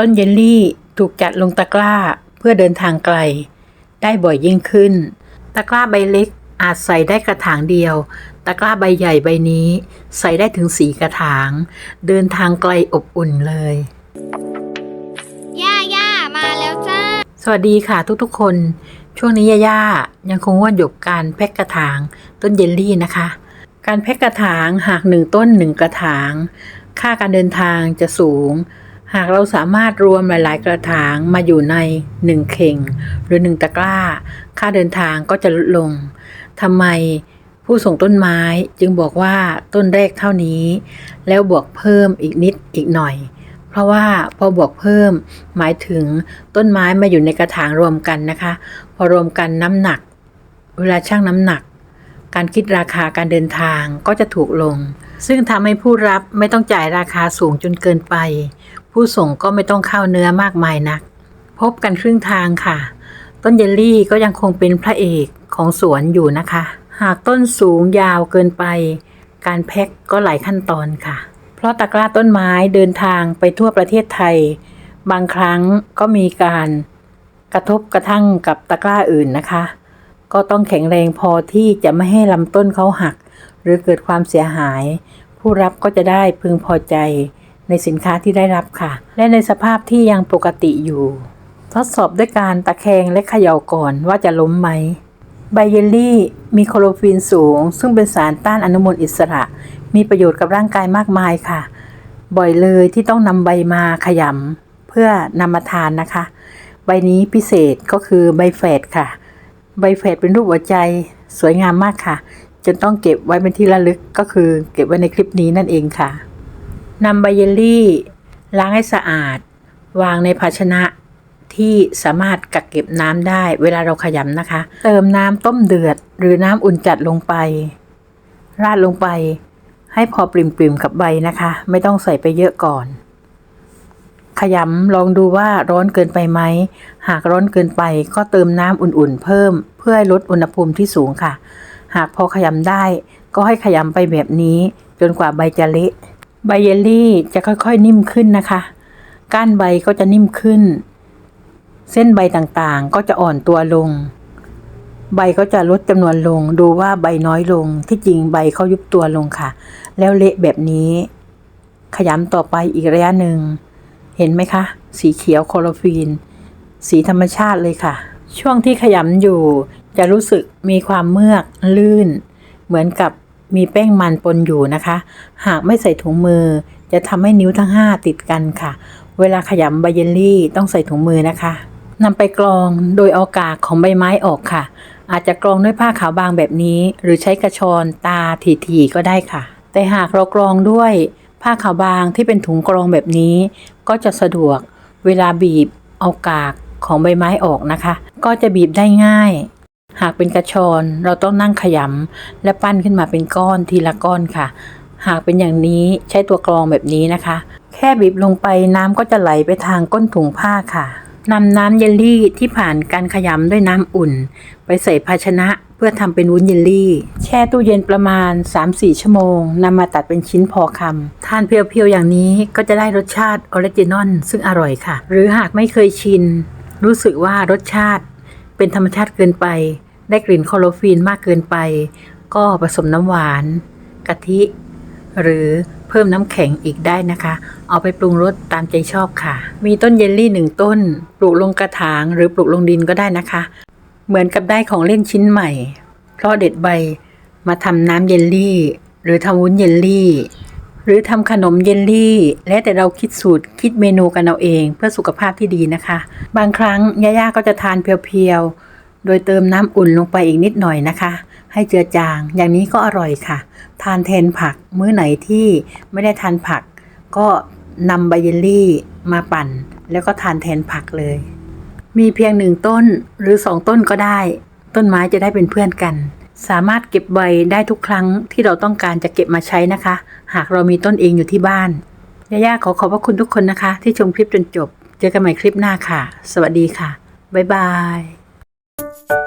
ต้นเยลลี่ถูกจัดลงตะกร้าเพื่อเดินทางไกล ได้บ่อยยิ่งขึ้น ตะกร้าใบเล็กอาจใส่ได้กระถางเดียว ตะกร้าใบใหญ่ใบนี้ ใส่ได้ถึงสีกระถาง เดินทางไกลอบอุ่นเลย ย่าย่ามาแล้วจ้า สวัสดีค่ะทุกๆคน ช่วงนี้ย่าๆยังคงว่นอยู่กับการแพ็กกระถางต้นเยลลี่นะคะ การแพ็กกระถางหากหนึ่งต้นหนึ่งกระถาง ค่าการเดินทางจะสูง หากเราสามารถรวมหลาย ๆ กระถางมาอยู่ในหนึ่งเข่ง หรือหนึ่งตะกร้า ค่าเดินทางก็จะลดลงทำไมผู้ส่งต้นไม้จึงบอกว่าต้นแรกเท่านี้ แล้วบวกเพิ่มอีกนิดอีกหน่อย เพราะว่าพอบวกเพิ่มหมายถึงต้นไม้มาอยู่ในกระถางรวมกันนะคะ พอรวมกันน้ำหนัก เวลาชั่งน้ำหนัก การคิดราคาการเดินทางก็จะถูกลง ซึ่งทำให้ผู้รับไม่ต้องจ่ายราคาสูงจนเกินไป ผู้ส่งก็ไม่ต้องเข้าเนื้อมากมายนัก พบกันครึ่งทางค่ะ ต้นเยลลี่ก็ยังคงเป็นพระเอกของสวนอยู่นะคะ หากต้นสูงยาวเกินไป การแพ็คก็หลายขั้นตอนค่ะ เพราะตะกร้าต้นไม้เดินทางไปทั่วประเทศไทย บางครั้งก็มีการกระทบกระทั่งกับตะกร้าอื่นนะคะ ก็ต้องแข็งแรงพอที่จะไม่ให้ลำต้นเขาหัก หรือเกิดความเสียหาย ผู้รับก็จะได้พึงพอใจในสินค้าที่ได้รับค่ะ และในสภาพที่ยังปกติอยู่ ทดสอบด้วยการตะแคงและเขย่าก่อนว่าจะล้มไหมใบเยลลี่มีโคโรฟินสูง ซึ่งเป็นสารต้านอนุมูลอิสระ มีประโยชน์กับร่างกายมากมายค่ะ บ่อยเลยที่ต้องนำใบมาขยำเพื่อนำมาทานนะคะ ใบนี้พิเศษก็คือใบแฝดค่ะ ใบแฝดเป็นรูปหัวใจสวยงามมากค่ะ จนต้องเก็บไว้เป็นที่ระลึกก็คือ เก็บไว้ในคลิปนี้นั่นเองค่ะนำใบเยลลี่ ล้างให้สะอาด วางในภาชนะที่สามารถกักเก็บน้ำได้เวลาเราขยำนะคะ เติมน้ำต้มเดือด หรือน้ำอุ่นจัดลงไป ราดลงไป ให้พอปริมๆกับใบนะคะ ไม่ต้องใส่ไปเยอะก่อน ขยำลองดูว่าร้อนเกินไปไหม หากร้อนเกินไปก็เติมน้ำอุ่นๆเพิ่ม เพื่อให้ลดอุณหภูมิที่สูงค่ะ หากพอขยำได้ ก็ให้ขยำไปแบบนี้ จนกว่าใบจะเละใบเยลลี่จะค่อยๆนิ่มขึ้นนะคะ ก้านใบก็จะนิ่มขึ้น เส้นใบต่างๆก็จะอ่อนตัวลง ใบก็จะลดจำนวนลง ดูว่าใบน้อยลง ที่จริงใบเขายุบตัวลงค่ะ แล้วเละแบบนี้ ขยำต่อไปอีกระยะหนึ่ง เห็นไหมคะ สีเขียวโคลอฟีน สีธรรมชาติเลยค่ะ ช่วงที่ขยำอยู่ จะรู้สึกมีความเมือกลื่น เหมือนกับมีแป้งมันปนอยู่นะคะ หากไม่ใส่ถุงมือ จะทำให้นิ้วทั้ง 5 ติดกันค่ะ เวลาขยำใบเยลลี่ต้องใส่ถุงมือนะคะนำไปกรองโดยเอากากของใบไม้ออกค่ะ อาจจะกรองด้วยผ้าขาวบางแบบนี้ หรือใช้กระชอนตาถี่ๆก็ได้ค่ะ แต่หากเรากรองด้วยผ้าขาวบางที่เป็นถุงกรองแบบนี้ ก็จะสะดวก เวลาบีบเอากากของใบไม้ออกนะคะ ก็จะบีบได้ง่าย หากเป็นกระชอนเราต้องนั่งขยำและปั้นขึ้นมาเป็นก้อนทีละก้อนค่ะ หากเป็นอย่างนี้ใช้ตัวกรองแบบนี้นะคะ แค่บีบลงไปน้ำก็จะไหลไปทางก้นถุงผ้าค่ะนำน้ำเยลลี่ที่ผ่านการขยำด้วยน้ำอุ่น ไปใส่ภาชนะเพื่อทำเป็นวุ้นเยลลี่ แช่ตู้เย็นประมาณ 3-4 ชั่วโมงนำมาตัดเป็นชิ้นพอคำทานเพียวๆ อย่างนี้ก็จะได้รสชาติออริจินอลซึ่งอร่อยค่ะ หรือหากไม่เคยชิน รู้สึกว่ารสชาติเป็นธรรมชาติเกินไป ได้กลิ่นคลอโรฟีนมากเกินไป ก็ผสมน้ำหวาน กะทิ หรือเพิ่มน้ำแข็งอีกได้นะคะ เอาไปปรุงรสตามใจชอบค่ะ มีต้นเยลลี่หนึ่งต้น ปลูกลงกระถางหรือปลูกลงดินก็ได้นะคะ เหมือนกับได้ของเล่นชิ้นใหม่ เพราะเด็ดใบมาทำน้ำเยลลี่ หรือทำวุ้นเยลลี่ หรือทำขนมเยลลี่ และแต่เราคิดสูตรคิดเมนูกันเอาเอง เพื่อสุขภาพที่ดีนะคะ บางครั้งย่าๆก็จะทานเพียวๆ โดยเติมน้ำอุ่นลงไปอีกนิดหน่อยนะคะ ให้เจือจาง อย่างนี้ก็อร่อยค่ะ ทานแทนผักมื้อไหนที่ไม่ได้ทานผัก ก็นำใบเยลลี่มาปั่น แล้วก็ทานแทนผักเลย มีเพียงหนึ่งต้นหรือสองต้นก็ได้ ต้นไม้จะได้เป็นเพื่อนกัน สามารถเก็บใบได้ทุกครั้งที่เราต้องการจะเก็บมาใช้นะคะ หากเรามีต้นเองอยู่ที่บ้านย่าๆขอขอบพระคุณทุกคนนะคะ ที่ชมคลิปจนจบ เจอกันใหม่คลิปหน้าค่ะ สวัสดีค่ะ บ๊ายบาย you